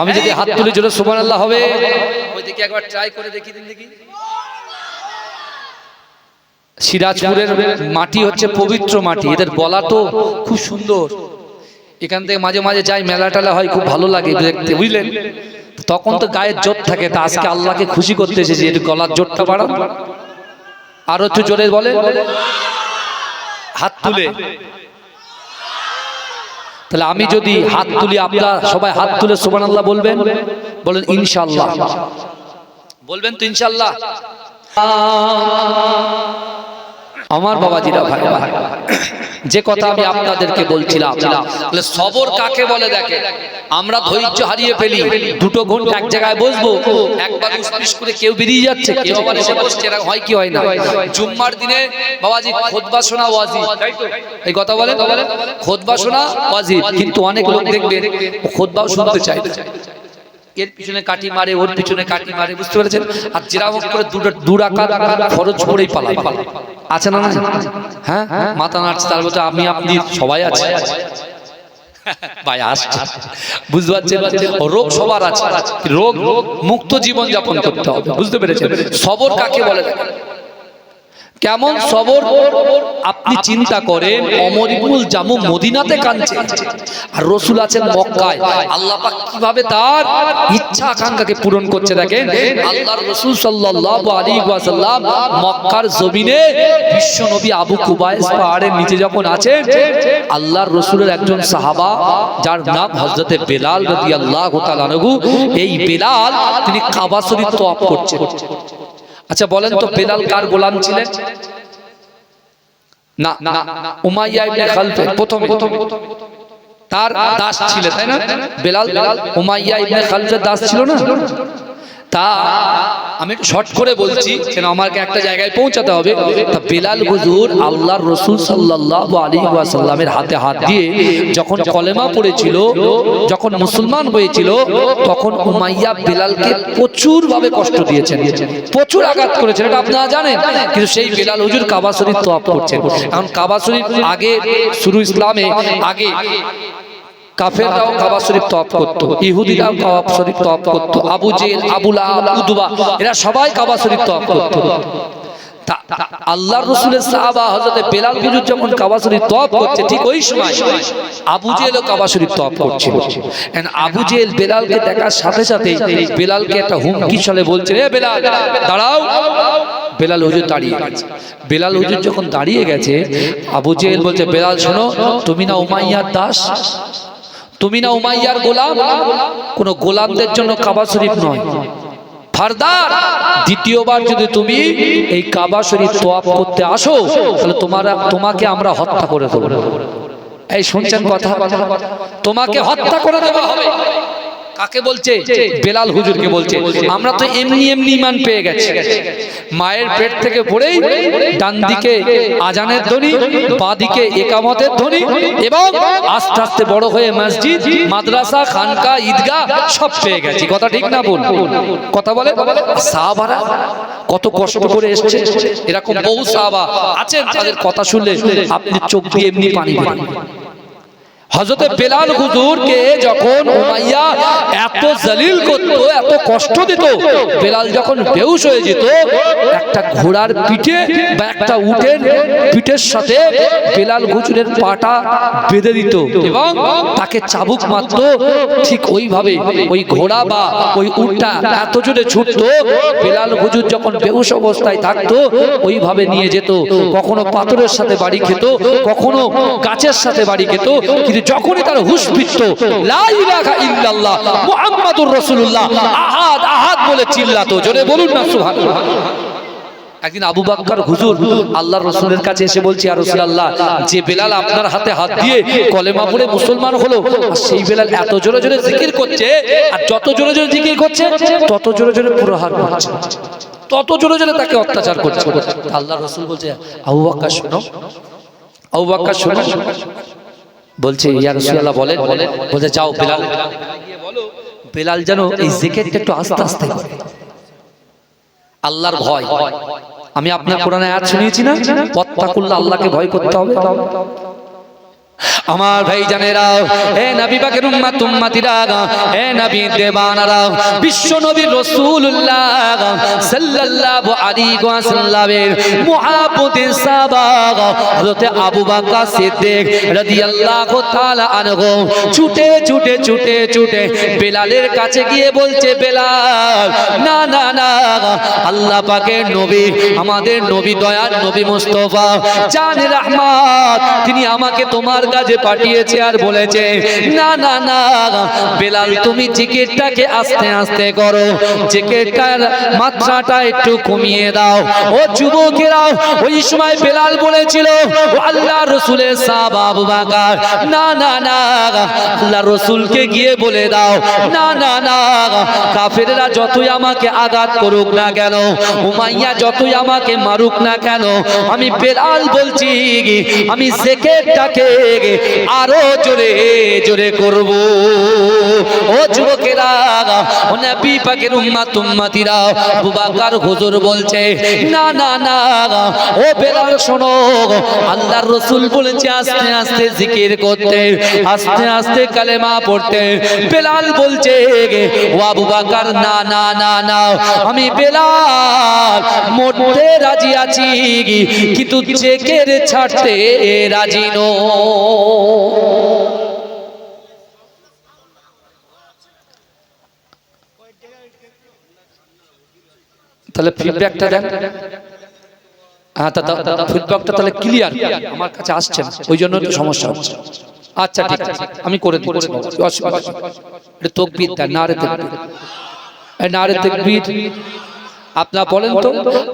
আমি যদি হাত তুলে জোরে সুবহান আল্লাহ হবে। ওইদিকে একবার ট্রাই করে দেখি দিন দেখি। সিরাজপুরের মাটি হচ্ছে পবিত্র মাটি এদের গলা তো খুব সুন্দর। এখান থেকে মাঝে মাঝে যাই মেলা টেলা হয় খুব ভালো লাগে দেখতে বুঝলেন? তখন তো গায়ের জোর থাকে তা আজকে আল্লাহকে খুশি করতে এসেছি একটু গলার জোরটা বাড়ান আর একটু জোরে বলে হাত তুলে। তাহলে আমি যদি হাত তুলি আপনার সবাই হাত তুলে সোমান আল্লাহ বলবেন? বলেন ইনশাল্লাহ বলবেন তো ইনশাআল্লাহ। আমার বাবাজিরা ভাই যে কথা আমি আপনাদেরকে বলছিলাম সবর কাকে বলে দেখে? আমরা ধৈর্য হারিয়ে ফেলি, দুটো ঘণ্টা এক জায়গায় বসবো, একবার উসপিস করে কেউ বেরিয়ে যাচ্ছে, কেউ আবার এসে বসছে, এরকম হয় কি হয় না? জুম্মার দিনে বাবাজি খোদবা শোনা ওয়াজি এই কথা বলে খোদবা শোনা ওয়াজি কিন্তু অনেক লোক দেখবে খোদবাও শুনতে না। এর পিছনে কাটি মারে, ওর পিছনে কাটি মারে, বুঝতে পেরেছেন? আর যেরকম করে দুটো দুরাকাত খরচ করেই পালা পালা আছে না হ্যাঁ? মাথা নাড়ছে, তার বলতে আমি আপনি সবাই আছে। রোগ সবার আছে। রোগ মুক্ত জীবন যাপন করতে হবে। বুঝতে পেরেছেন? সবর কাকে বলে? কেমন সবর? আপনি চিন্তা করেন অমরিবুল জামু মদিনাতে কাঁদছে। আর রসুল আছেন মক্কায়। আল্লাহ পাক কীভাবে তার ইচ্ছা আকাঙ্ক্ষাকে পূরণ করছে দেখেন? আল্লাহর রসুল সাল্লাল্লাহু আলাইহি ওয়াসাল্লাম মক্কার জমিনে বিশ্ব নবী আবু কুবাইস পাহাড়ের নিচে যখন আছেন আল্লাহর রসুলের একজন সাহাবা যার নাম হযরতে বেলাল রাদিয়াল্লাহু তাআলা এই বেলাল তিনি কাবা শরীফ তওয়াফ করছেন। আচ্ছা বলেন তো বেলাল কার গোলাম ছিলেন? না না উমাইয়া ইবনে খালফের প্রথম। তার দাস ছিল তাই না? বেলাল উমাইয়া ইবনে খালফের দাস ছিল না। তা আমি শর্ট করে বলছি কেন আমাকে একটা জায়গায় পৌঁছাতে হবে। তা বেলাল হুজুর আল্লাহর রসুল সাল্লাল্লাহু আলাইহি ওয়াসাল্লামের হাতে হাত দিয়ে যখন কলেমা পড়েছিল, যখন মুসলমান হয়েছিল, তখন উমাইয়া বেলালকে প্রচুর ভাবে কষ্ট দিয়েছেন। প্রচুর আঘাত করেছেন, এটা আপনারা জানেন। কিন্তু সেই বেলাল হুজুর কাবা শরীফ তোয়াপ করছেন। কারণ কাবা শরীফ আগে শুরু ইসলামে, আগে কাফেররাও কাবা শরীফ তওয়াফ করত ইহুদিরাও কাবা শরীফ তওয়াফ করত Abu Jahl Abu Lahab Utba এরা সবাই কাবা শরীফ তওয়াফ করত। আল্লাহর রসুলের সাহাবা হযরতে বেলাল হুজুর যখন কাবা শরীফ তওয়াফ করছে ঠিক ওই সময় আবু জেলও কাবা শরীফ তওয়াফ করছিল। আবু জেল বেলালকে দেখার সাথে সাথে বেলালকে একটা হুমকি চলে বলছে এ বেলাল দাঁড়াও। বেলাল হুজুর দাঁড়িয়ে গেছে। বেলাল হুজুর যখন দাঁড়িয়ে গেছে আবু জেল বলছে বেলাল শোনো তুমি না উমাইয়ার দাস? তুমি না উমাইয়ার গোলাম? কোন গোলামদের জন্য কাবা শরীফ নয়। ফারদার, দ্বিতীয়বার যদি তুমি এই কাবা শরীফ তোয়াপ করতে আসো, তাহলে তোমার, তোমাকে আমরা হত্যা করে দেবো। এই শুনছেন কথা? তোমাকে হত্যা করে দেওয়া হবে। কাকে বলছে? বেলাল হুজুরকে বলছে। আমরা তো এমনি এমনি ইমান পেয়ে গেছি। মায়ের পেট থেকে পড়েই ডান দিকে আজানের ধ্বনি, বাঁ দিকে একামতের ধ্বনি এবং আস্তে আস্তে বড় হয়ে মসজিদ, মাদ্রাসা, খানকা, ঈদগাহ সব পেয়ে গেছি। কথা ঠিক না বল কথা বলে? সাহাবারা কত কষ্ট করে এসছে। এরকম বহু সাহাবা আছেন, তাদের কথা শুনলে আপনি চোখ দিয়ে এমনি পানি পানি হজরতে বেলাল হুজুরকে যখন উমাইয়া এত জলিল করত, এত কষ্ট দিত, বেলাল যখন বেহুশ হয়ে যেত, একটা ঘোড়ার পিঠে বা একটা উটের পিঠের সাথে বেলাল হুজুরের পাটা বেঁধে দিত এবং তাকে চাবুক মারত। ঠিক ওইভাবে ওই ঘোড়া বা ওই উটটা এত জোরে ছুটতো, বেলাল হুজুর যখন বেহুশ অবস্থায় থাকতো, ওইভাবে নিয়ে যেত। কখনো পাথরের সাথে বাড়ি খেত, কখনো গাছের সাথে বাড়ি খেত কিন্তু যখনই তার হুশ ফিরত ইল্লাল্লাহ রাসূলুল্লাহ, আহাদ আহাদ বলে চিল্লাতো। জোরে বলুন না, সুবহানাল্লাহ। একদিন আবু বাক্কার হুজুর আল্লাহর রসুলের কাছে এসে বলছি আর রসুল আল্লাহ যে বেলাল আপনার হাতে হাত দিয়ে কলেমা পড়ে মুসলমান হলো সেই বেলাল এত জোরে জোরে জিকির করছে, আর যত জোরে জোরে জিকির করছে, তত জোরে জোরে প্রহার করছে, তত জোরে জোরে তাকে অত্যাচার করছে। আল্লাহ রসুল বলছে, আবু বাক্কার শোনো, আবু বাক্কার শোনো বলছে ইয়া রাসূলুল্লাহ বলেন। বলছে যাও বেলাল। বেলাল। যেন এই জিকিরটা একটু আস্তে আস্তে করে। আল্লাহর ভয়। আমি আপনার কোরআনে আয়াত শুনিয়েছি না? পত্তাকুল্লাহ আল্লাহকে ভয় করতে হবে। আমার ভাই জানেরা, হে নবী পাকের উম্মাত, উম্মাতিরা, হে নবী দেবানারা, বিশ্ব নবী রাসূলুল্লাহ সাল্লাল্লাহু আলাইহি ওয়াসাল্লামের মুহাব্বতে সাহাবা, হযরত আবু বকর সিদ্দিক রাদিয়াল্লাহু তাআলা আনহু ছুটে ছুটে ছুটে ছুটে বেলালের কাছে গিয়ে বলছে, বেলাল, না না না, আল্লাহ পাকের নবী, আমাদের নবী দয়ার নবী মুস্তফা জান রহমাত তিনি আমাকে তোমার কাছে পাঠিয়েছে আর বলেছে, না না না, বেলাল, তুমি জিকিরটাকে আস্তে আস্তে করো। জিকিরটার মাত্রাটা একটু কমিয়ে দাও। ও যুবকেরা ওই সময় বেলাল বলেছিল আল্লাহ রসুলের সাহাব আবু বাকার, না না না, আল্লাহ রসুলকে গিয়ে বলে দাও। না না না, কাফেররা যতই আমাকে আঘাত করুক না কেন, উমাইয়া যতই আমাকে মারুক না কেন, আমি বেলাল বলছি, আমি সেকেটটাকে আরও জোরে জোরে করব। ও ও নবী পাকের উম্মাত উম্মাতিরা, আবু বকর হুজুর বলছে, না না না ও বেলাল শোনো, আল্লাহর রাসূল বলেছে, আস্তে আস্তে জিকির করতে, আস্তে আস্তে কালেমা পড়তে। বেলাল বলছে, ও আবু বকর, না না না না, আমি বেলাল, মরতে রাজি আছি, কিন্তু জেকের ছাড়তে রাজি নো তাহলে ফিডব্যাকটা দেন। হ্যাঁ তা ফিডব্যাকটা তাহলে ক্লিয়ার আমার কাছে আসছে না। ওই জন্য তো সমস্যা হচ্ছে। আচ্ছা ঠিক আছে। আমি করে দিচ্ছি অসুবিধা তকবির দেন, নারে তকবির। এই নারে তকবির আপনারা বলেন তো,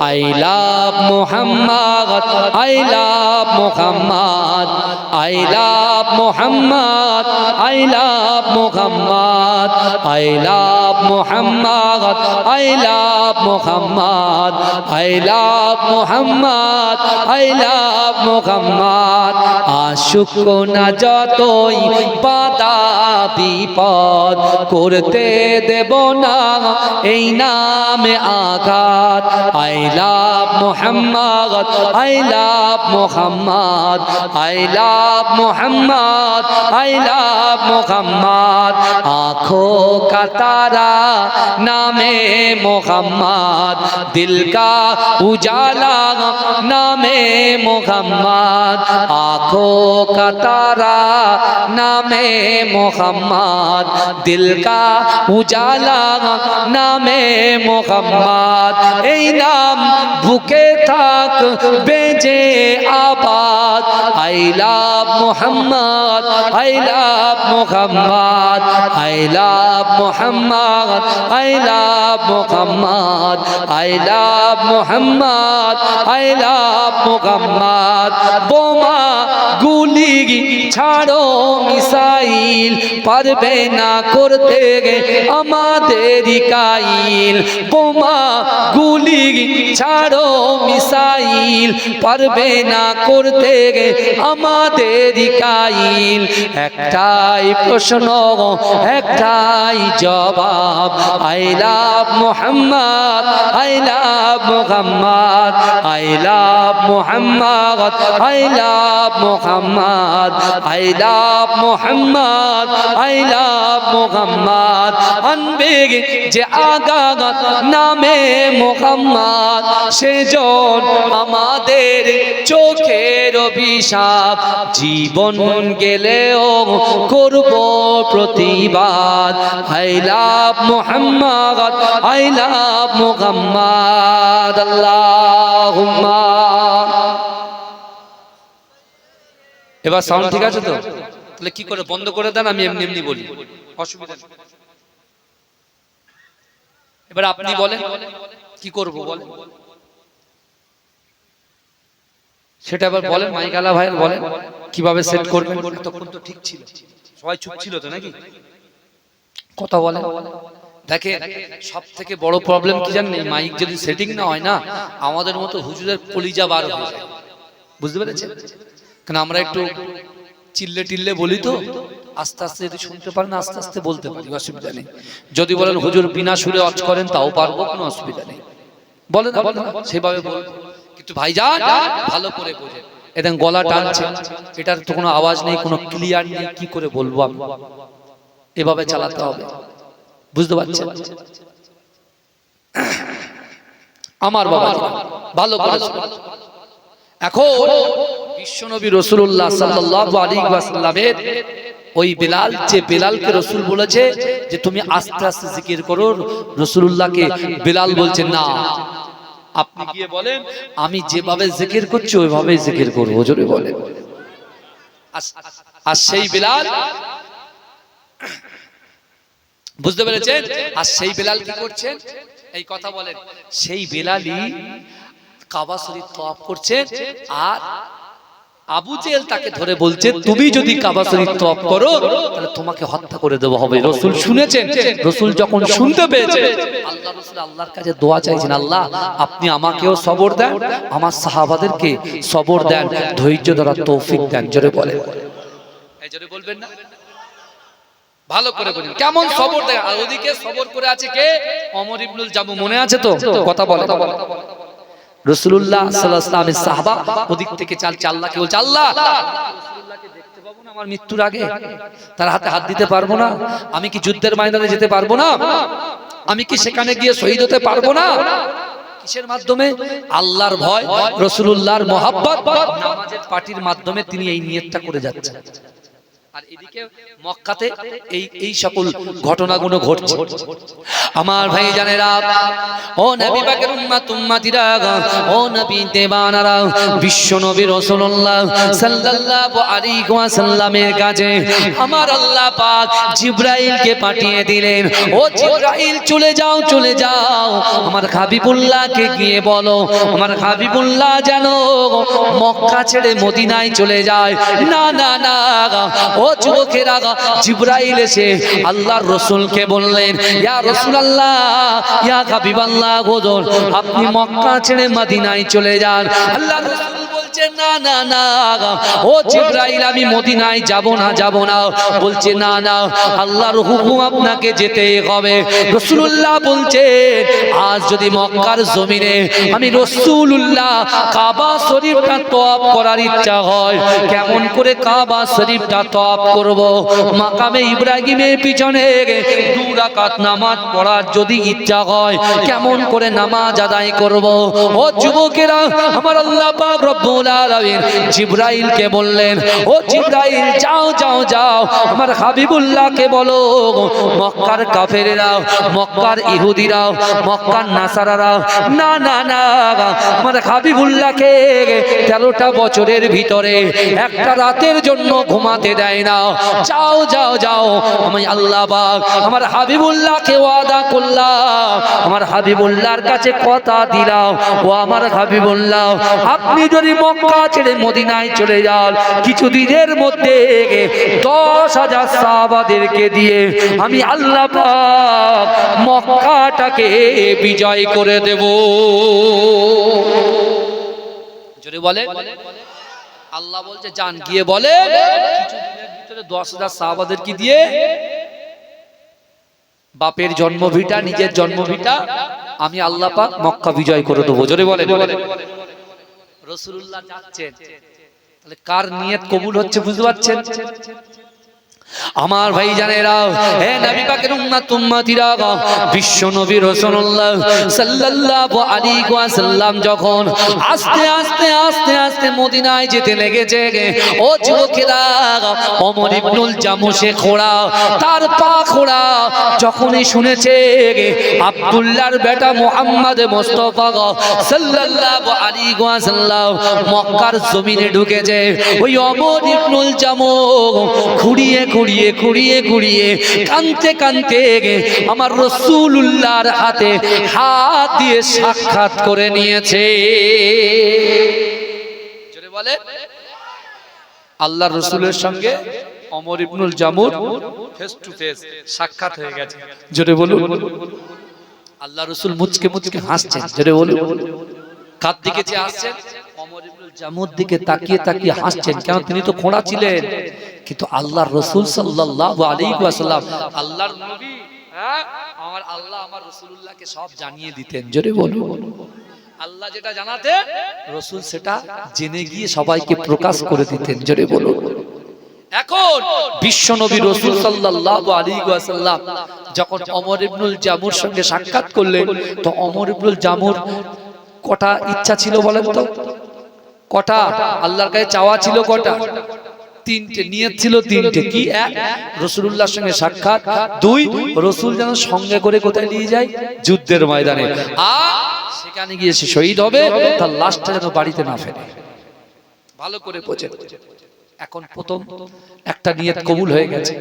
I love Muhammad, I love Muhammad, I love Muhammad, I love Muhammad, I love Muhammad, I love Muhammad, I love Muhammad, I love Muhammad আশুক না যতই বাধা, বিপদ, করতে দেব না, এই নামে আঘাত جہاد I love محمد I love محمد I love محمد I love محمد آنکھوں کا تارا نام محمد، دل کا اجالا نام محمد. آنکھوں کا تارا نام محمد، دل کا اجالا نام محمد. হাত এই নাম বুকে থাক, বেজে আবাদ। I love Muhammad I love Muhammad I love Muhammad I love Muhammad I love Muhammad I love Muhammad. বোমা গুলি ছাড়ো, মিসাইল পারবে না করতে আমাদের কাইল বোমা গুলি ছাড়ো মিসাইল, পারবে না করতে আমাদের কাইল। একটাই প্রশ্ন, একটাই জবাব, I love Muhammad, I love Muhammad, I love Muhammad, I love Muhammad, I love Muhammad, I love Muhammad. আনবে যে আগাগাত নামে মোহাম্মদ, সেজন আমাদের চোখের অভিশাপ। জীবন গেলেও করব প্রতিবাদ। I love Muhammad I love Muhammad, আল্লাহুম্মা। এবার সাউন্ড ঠিক আছে তো? তাহলে কি করে বন্ধ করে দেন, আমি এমনি এমনি বলি। অসুবিধা এবার আপনি বলেন কি করব বলেন। সেটা আবার বলেন মাইকালা ভাই বলেন কীভাবে সেট করবেন? তখন তো ঠিক ছিল। সবাই চুপ ছিল তো নাকি? কথা বলেন। দেখে সব থেকে বড় প্রবলেম কি জানেন? মাইক যদি সেটিং না হয় না আমাদের মতো হুজুরের কলিজা বার হয়ে যায়। বুঝতে পেরেছেন? কারণ আমরা একটু চিল্লে টিল্লে বলি তো? আস্তে আস্তে যদি শুনতে পারেন, আস্তে আস্তে বলতে পারি, অসুবিধা নেই। যদি বলেন, হুজুর, বিনা সুরে অচ করেন, তাও পারব? কোনো অসুবিধা নেই। বলেন সেভাবে বলব কিন্তু ভাইজান, ভালো করে বোঝেন। এদের গলা টানছে। এটার তো কোনো আওয়াজ নেই, কোনো ক্লিয়ার নেই, কি করে বলব আমি? এভাবে চালাতে হবে। বুঝতে পারছেন? আমার বাবা, ভালো করে। এখন, বিশ্বনবী রসুল্লাহ সাল্লাল্লাহু আলাইহি ওয়াসাল্লামের ওই বেলাল যে বেলালকে রসুল বলেছে যে তুমি আস্তে আস্তে জিকির করো রসুল্লাহকে বেলাল বলছে, না। আপনি গিয়ে বলেন, আমি যেভাবে জিকির করছি ওইভাবে জিকির করব। জোরে বলেন। আর- সেই বেলাল, বুঝতে পেরেছেন? আর সেই বেলাল কি করছেন? এই কথা বলেন। সেই বেলালই কাবা শরীফ করছে আর আবু জেল তাকে ধরে বলছে তুমি যদি কাবা শরীফ তওয়াফ করো তাহলে তোমাকে হত্যা করে দেওয়া হবে। রসুল শুনেছেন রসুল যখন শুনতে পেয়েছে আল্লাহ রসুল আল্লাহর কাছে দোয়া চাইছেন আল্লাহ আপনি আমাকেও সবর দেন আমার সাহাবাদেরকে সবর দেন ধৈর্য ধরার তৌফিক দেন। জোরে এই জোরে বলবেন না? ভালো করে বলুন কেমন সবর দেয়? আর ওদিকে সবর করে আছে কে? অমর ইবনুল জামু মনে আছে তো? কথা বলে। রসুল্লাহ সাল্লামের সাহাবা ওদিক থেকে চাল আল্লাহকে বলছে, আল্লাহ! আমার মৃত্যুর আগে। তার হাতে হাত দিতে পারব না। আমি কি যুদ্ধের ময়দানে যেতে পারব না? আমি কি সেখানে গিয়ে শহীদ হতে পারব না? কিসের মাধ্যমে? আল্লাহর ভয়, রসুল্লাহর মহাব্বত। পার্টির মাধ্যমে তিনি এই নিয়তটা করে যাচ্ছেন। আর এদিকে মক্কাতে এই এই সকল ঘটনাগুলো ঘটছে। আমার ভাই জানেরা, ও নবী পাকের ও নবী দেবানারা বিশ্ব নবী সাল্লাল্লাহু আলাইহি কাছে আমার আল্লাহ পাক পাঠিয়ে দিলেন। ও জিবরাইল, চলে যাও চলে যাও। আমার হাবিবুল্লাহকে গিয়ে বলো, আমার হাবিবুল্লাহ যেন মক্কা ছেড়ে মদিনায় চলে যায়। না না না, ও যুবকেরা জিব্রাইল এসে আল্লাহর রসুলকে বললেন, ইয়া রাসূলুল্লাহ, ইয়া হাবিবাল্লাহ গোদর আপনি মক্কা ছেড়ে মাদিনায় চলে যান। আল্লাহ রাসূল বলছে, না না না, ও জিব্রাইল, আমি মদিনায় যাব না যাব না। বলছে, না না, আল্লাহর হুকুম আপনাকে যেতে হবে। রাসূলুল্লাহ বলছে, আজ যদি মক্কার জমিনে আমি রাসূলুল্লাহ কাবা শরীফটা তওয়াব করার ইচ্ছা হয়, কেমন করে কাবা শরীফটা তওয়াব করব? মাকামে ইব্রাহিমের পিছনে দু রাকাত নামাজ পড়ার যদি ইচ্ছা হয়, কেমন করে নামাজ আদায় করব? ও যুবকেরা, আমার আল্লাহ পাক রব্বুল আলামিন জিবরাইলকে বললেন, ও জিবরাইল, যাও যাও যাও, আমার হাবিবুল্লাহকে বলো, মক্কার কাফেরেরা, মক্কার ইহুদিরা মক্কার নাসারারা না না না, আমার হাবিবুল্লাহকে তেরোটা বছরের ভিতরে একটা রাতের জন্য ঘুমাতে দেয় না। যাও যাও যাও, আমি আল্লাহ পাক আমার হাবিবুল্লাহকে ওয়াদা করলাম, আমার হাবিবুল্লাহর কাছে কথা দিলাম, ও আমার হাবিবুল্লাহ, আপনি যদি মক্কা ছেড়ে মদিনায় চলে যান। কিছু দিনের মধ্যে দশ হাজার সাহাবাদেরকে দিয়ে আমি আল্লাহ মক্কাটাকে বিজয় করে দেব। জোরে বলে আল্লাহ বলছে, যান, গিয়ে বলে দশ হাজার সাহাবাদের কি দিয়ে বাপের জন্মভিটা, নিজের জন্মভিটা আমি আল্লাহ মক্কা বিজয় করে দেবো। জোরে বলে রসুল্লাহ যাচ্ছেন। তাহলে কার নিয়ত কবুল হচ্ছে বুঝতে পারছেন? আমার ভাই জানেরা হে নবী পাকের উম্মত উম্মতিরা বিশ্ব নবী রাসূলুল্লাহ সাল্লাল্লাহু আলাইহি ওয়াসাল্লাম যখন আস্তে আস্তে আস্তে আস্তে মদিনায় যেতে লেগেছে ও যুবকেরা ওমর ইবনুল জামুশে খোড়া, তার পা খোড়া, যখনই শুনেছে আব্দুল্লাহর বেটা মুহাম্মদ মুস্তাফা সাল্লাল্লাহু আলাইহি ওয়াসাল্লাম মক্কার জমিনে ঢুকেছে, ওই ওমর ইবনুল জামু খুঁড়িয়ে খুঁড়িয়ে খুঁড়িয়ে খুঁড়িয়ে কানতে কানতে আমার রসুল্লাহর হাতে হাত দিয়ে সাক্ষাৎ করে নিয়েছে। বলে। আল্লাহ রসুলের সঙ্গে অমর ইবনুল জামুর ফেস টু ফেস সাক্ষাৎ হয়ে গেছে। জোরে বলুন। আল্লাহ রসুল মুচকে মুচকে হাসছেন। জোরে বলুন। কার দিকে যে আসছেন অমর ইবনুল জামুর দিকে তাকিয়ে তাকিয়ে হাসছেন। কেন তিনি তো খোঁড়া ছিলেন? কিন্তু আল্লাহর রসুল সাল্লাল্লাহু আলাইহি ওয়াসাল্লাম আল্লাহর নবী হ্যাঁ? আমার আল্লাহ আমার রাসূলুল্লাহকে সব জানিয়ে দিতেন। জোরে বলুন। আল্লাহ যেটা জানাতে রসুল সেটা জেনে গিয়ে সবাইকে প্রকাশ করে দিতেন। জোরে বলুন। এখন বিশ্ব নবী রসুল সাল্লাল্লাহু আলাইহি ওয়াসাল্লাম যখন অমর ইবনুল জামুর সঙ্গে সাক্ষাৎ করলেন তো অমর ইবনুল জামুর কটা ইচ্ছা ছিল বলেন তো? কটা? আল্লাহর কাছে চাওয়া ছিল কটা? তিনটে নিয়ত ছিল তিনটে। কি এক? রসুল্লাহর সঙ্গে সাক্ষাৎ। দুই, রসুল যেন সঙ্গে করে কোথায় নিয়ে যায়? যুদ্ধের ময়দানে। আর সেখানে গিয়ে সে শহীদ হবে। তার লাশটা যেন বাড়িতে না ফেলে। ভালো করে বোঝেন। এখন প্রথম একটা নিয়ত কবুল হয়ে গেছে।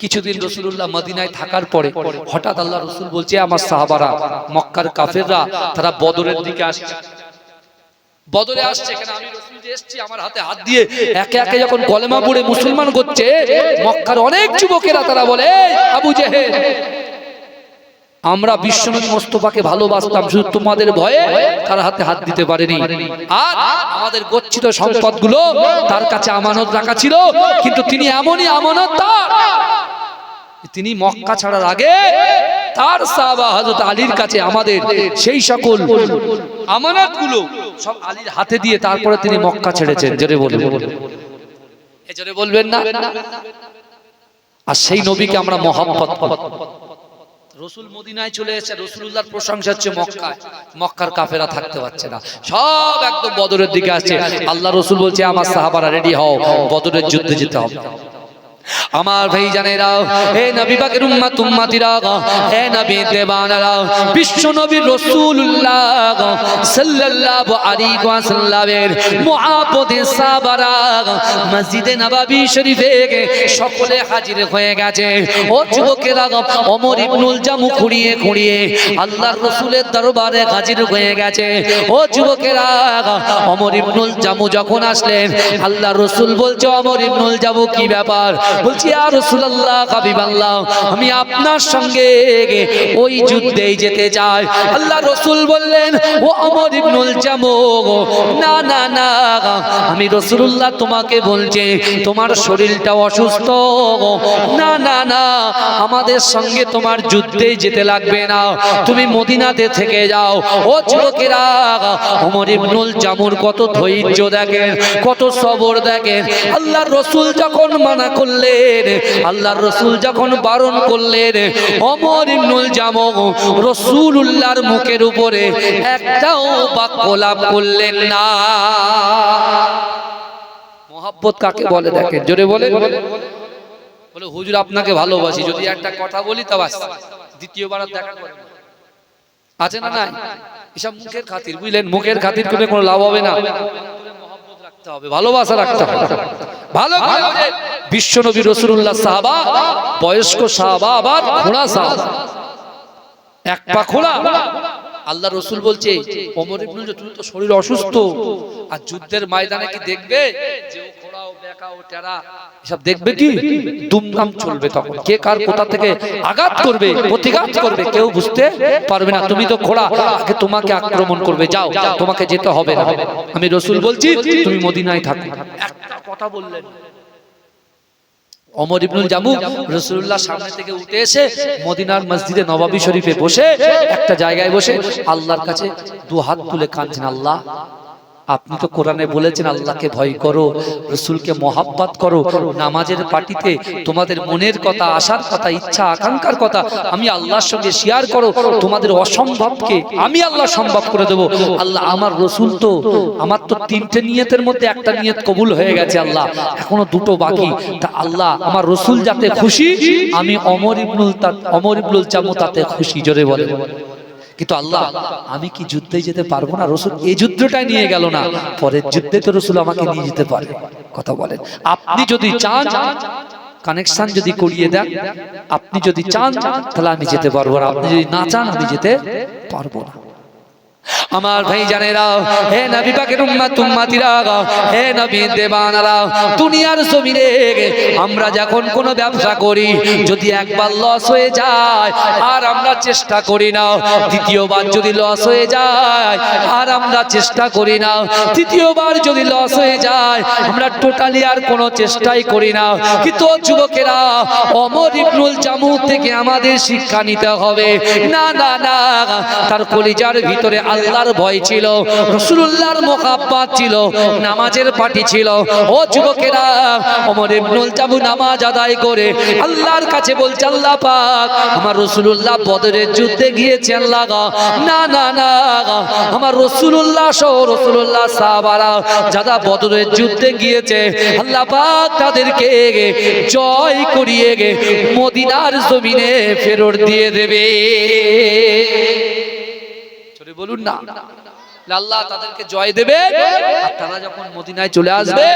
কিছুদিন রসুল্লাহ মদিনায় থাকার পরে হঠাৎ আল্লাহ রসুল বলছে আমার সাহাবারা, মক্কার কাফেররা, তারা বদরের দিকে আসছে। বদরে আসছে এখানে আমি রসুল যে এসেছি আমার হাতে হাত দিয়ে একে একে যখন কলেমা পড়ে মুসলমান করছে মক্কার অনেক যুবকেরা তারা বলে "এই আবু জেহেল আমরা বিশ্বনবী মোস্তফাকে ভালোবাসতাম শুধু তোমাদের ভয়ে তার হাতে হাত দিতে পারেনি। আর আমাদের গচ্ছিত সম্পদগুলো তার কাছে আমানত রাখা ছিল কিন্তু তিনি এমনই আমানত তার। তিনি মক্কা ছাড়ার আগে তার সাহাবা হযরত আলীর কাছে আমাদের সেই সকল আমানতগুলো সব আলীর হাতে দিয়ে তারপরে তিনি মক্কা ছেড়েছেন। জোরে বলবেন জোরে বলবেন না? আর সেই নবীকে আমরা মহাব্বত রসুল মদিনায় চলে এসেছে রসুল্লাহর প্রশংসা হচ্ছে মক্কায়। মক্কার কাফেরা থাকতে পারছে না। সব একদম বদরের দিকে আসছে। আল্লাহ রসুল বলছে, আমার সাহাবারা রেডি হও। বদরের যুদ্ধে যেতে হবে। আমার ভাই জানেরা হে নবী পাকের উম্মত, উম্মতিরা, হে নবী দেবানারা বিশ্ব নবী রাসূলুল্লাহ সাল্লাল্লাহু আলাইহি ওয়াসাল্লামের মুআব্বদে সাহাবারা মসজিদে নববী শরীফে সকলে হাজির হয়ে গেছে। ও যুবকেরা, ওমর ইবনুল জামু খুঁড়িয়ে খুঁড়িয়ে আল্লাহর রাসূলের দরবারে হাজির হয়ে গেছে। ও যুবকেরা, ওমর ইবনুল জামু যখন আসলেন, আল্লাহর রাসূল বলছে, ওমর ইবনুল জামু, কি ব্যাপার? বলছি আর রসুল্লাহ কাবিবাল্লাহ আমি আপনার সঙ্গে ওই যুদ্ধেই যেতে চাই। আল্লাহ রসুল বললেন, ও অমর ইবনুল জামো না না না, আমি রসুল্লাহ তোমাকে বলছি, তোমার শরীরটা অসুস্থ। না না না, আমাদের সঙ্গে তোমার যুদ্ধেই যেতে লাগবে না। তুমি মদিনাতে থেকে যাও। ও যুবকেরা, অমর ইবনুল জামুর কত ধৈর্য দেখেন, কত সবর দেখেন। আল্লাহ রসুল যখন মানা করলেন আল্লাহর রসুল যখন বারণ করলেন, অমর ইবনুল জামো রসুলুল্লাহর মুখের উপরে একটাও বাক্য লাভ করলেন না। মোহাব্বত কাকে বলে দেখেন? জোরে বলে বলে, হুজুর, আপনাকে ভালোবাসি। যদি একটা কথা বলি, তা বাস। দ্বিতীয়বার দেখা করে। আছে না নাই? এসব মুখের খাতির, বুঝলেন? মুখের খাতির করে কোনো লাভ হবে না। রাখতে হবে, ভালোবাসা রাখতে হবে। ভালো বোঝেন। বিশ্বনবী রসুল্লাহ সাহাবা, বয়স্ক সাহাবা, আবার ঘোড়া সাহাবা। এক পা খোলা। আল্লাহ রসুল বলছে, ওমর ইবনুল তুমি তো শরীর অসুস্থ। আর যুদ্ধের ময়দানে কি দেখবে? এসব দেখবে কি? দুমদাম চলবে তখন। কে কার থেকে আঘাত করবে, প্রতিঘাত করবে, কেউ বুঝতে পারবে না। তুমি তো খোড়া আগে তোমাকে আক্রমণ করবে। যাও, তোমাকে যেতে হবে না। আমি রসুল বলছি, তুমি মদিনায় থাকো। একটা কথা বললেন। অমর ইবনুল জামু রসুল্লাহ সামনে থেকে উঠে এসে মদিনার মসজিদে নবাবী শরীফে বসে একটা জায়গায় বসে আল্লাহর কাছে দু হাত তুলে কাঁদছেন, আল্লাহ আপনি তো কোরআনে বলেছেন, আল্লাহকে ভয় করো, রসুলকে মহাব্বাত করো, নামাজের পার্টিতে তোমাদের মনের কথা, আশার কথা, ইচ্ছা, আকাঙ্ক্ষার কথা আমি আল্লাহর সঙ্গে শেয়ার করো, তোমাদের অসম্ভবকে আমি আল্লাহ সম্ভব করে দেবো। আল্লাহ, আমার রসুল তো, আমার তো তিনটে নিয়তের মধ্যে একটা নিয়ত কবুল হয়ে গেছে আল্লাহ, এখনও দুটো বাকি। তা আল্লাহ, আমার রসুল যাতে খুশি, আমি অমর ইবনুল তা- অমর ইবনুল চামু তাতে খুশি, জোরে বলে কিন্তু আল্লাহ, আমি কি যুদ্ধে যেতে পারব না? রসুল এই যুদ্ধটাই নিয়ে গেল না। পরের যুদ্ধে তো রসুল আমাকে নিয়ে যেতে পারে। কথা বলেন। আপনি যদি চান কানেকশন যদি করিয়ে দেন, আপনি যদি চান, তাহলে আমি যেতে পারব না। আপনি যদি না চান, আমি যেতে পারব না। আমার ভাই জানেরা, হে নবী পাকের উম্মত উম্মতিরা, হে নবী দেবানারা, দুনিয়ার জমিনে আমরা যখন কোনো ব্যবসা করি, যদি একবার লস হয়ে যায়, আর আমরা চেষ্টা করি না, দ্বিতীয়বার যদি লস হয়ে যায়, আর আমরা চেষ্টা করি না, তৃতীয়বার যদি লস হয়ে যায়, আমরা টোটালি আর কোনো চেষ্টাই করি না। কিন্তু যুবকেরা, অমর ইবনুল জামু থেকে আমাদের শিক্ষা নিতে হবে। না না না, তার কলিজার ভিতরে আল্লাহর ভয় ছিল রসুল্লাহর মোকাব্বাত ছিল, নামাজের পার্টি ছিল ও যুবকেরা, ওমর ইবনুল জাবু নামাজ আদায় করে আল্লাহর কাছে বলছে, আল্লাহ পাক, আমার রসুল্লাহ বদরের যুদ্ধে গিয়েছে, আল্লাহ গো। না না না। আমার রসুল্লাহ সহ রসুল্লাহ সাহাবারা যারা বদরের যুদ্ধে গিয়েছে, আল্লাহ পাক তাদেরকে জয় করিয়ে গে, মদিনার জমিনে ফেরত দিয়ে দেবে চলে বলুন না। আল্লাহ তাদেরকে জয় দেবে। আর তারা যখন মদিনায় চলে আসবে,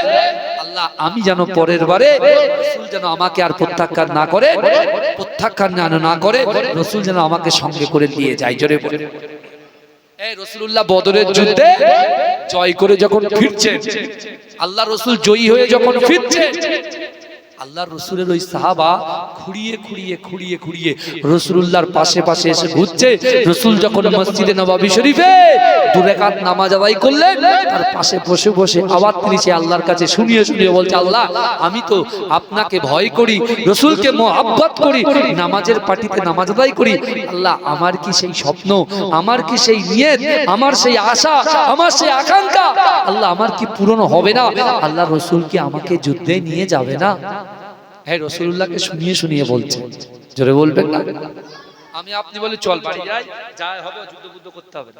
আল্লাহ আমি যেন পরের বারে রসুল যেন আমাকে আর প্রত্যাখ্যান না করে, প্রত্যাখ্যান যেন না করে, রসুল যেন আমাকে সঙ্গে করে নিয়ে যায়। জোরে বলে বদরের যুদ্ধে জয় করে যখন ফিরছেন আল্লাহ রসুল জয়ী হয়ে যখন ফিরছেন আল্লাহ রসুলের ওই সাহাবা খুঁড়িয়ে খুঁড়িয়ে খুঁড়িয়ে খুঁড়িয়ে রসুল্লাহর পাশে পাশে এসে ঘুরছে। রসুল যখন মসজিদে নবাবি শরীফে দুরেকাত নামাজ আদায় করলেন, তার পাশে বসে বসে আবার তিনি সে আল্লাহর কাছে, শুনিয়ে শুনিয়ে বলছে, আল্লাহ, আমি তো আপনাকে ভয় করি, রসুলকে মোহাব্বত করি, নামাজের পার্টিতে নামাজ আদায় করি। আল্লাহ, আমার কি সেই স্বপ্ন? আমার কি সেই নিয়ত? আমার সেই আশা? আমার সেই আকাঙ্ক্ষা? আল্লাহ, আমার কি পূরণ হবে না? আল্লাহ, রসুল কি আমাকে যুদ্ধে নিয়ে যাবে না? হ্যাঁ রসুল্লাহকে শুনিয়ে শুনিয়ে বলছে। জোরে বলবেন না? আমি আপনি বলে চল বাড়ি যাই যা হবে যুদ্ধ বুদ্ধ করতে হবে।